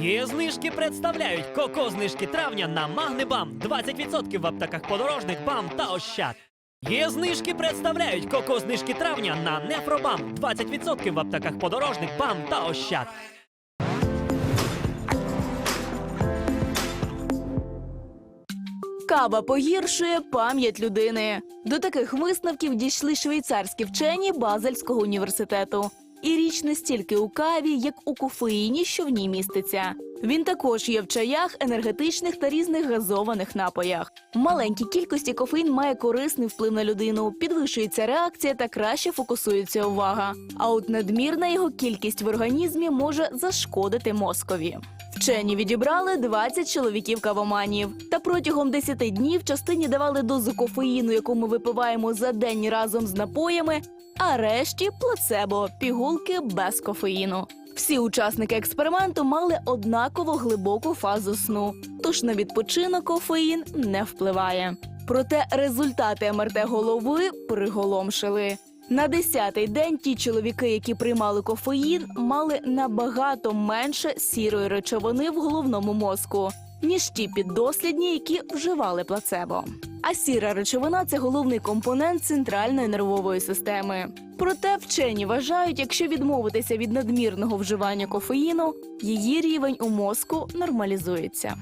Є знижки представляють коко знижки травня на Магнебам 20% в аптеках подорожник БАМ та Ощад. Є знижки представляють коко знижки травня на Нефробам 20% в аптеках подорожник БАМ та Ощад. Кава погіршує пам'ять людини. До таких висновків дійшли швейцарські вчені Базельського університету. І річ не стільки у каві, як у кофеїні, що в ній міститься. Він також є в чаях, енергетичних та різних газованих напоях. В маленькій кількості кофеїн має корисний вплив на людину, підвищується реакція та краще фокусується увага. А от надмірна його кількість в організмі може зашкодити мозкові. Вчені відібрали 20 чоловіків кавоманів. Та протягом 10 днів частині давали дозу кофеїну, яку ми випиваємо за день разом з напоями, а решті плацебо пігулки без кофеїну. Всі учасники експерименту мали однаково глибоку фазу сну, тож на відпочинок кофеїн не впливає. Проте результати МРТ голови приголомшили. На 10-й день ті чоловіки, які приймали кофеїн, мали набагато менше сірої речовини в головному мозку, ніж ті піддослідні, які вживали плацебо. А сіра речовина це головний компонент центральної нервової системи. Проте вчені вважають, якщо відмовитися від надмірного вживання кофеїну, її рівень у мозку нормалізується.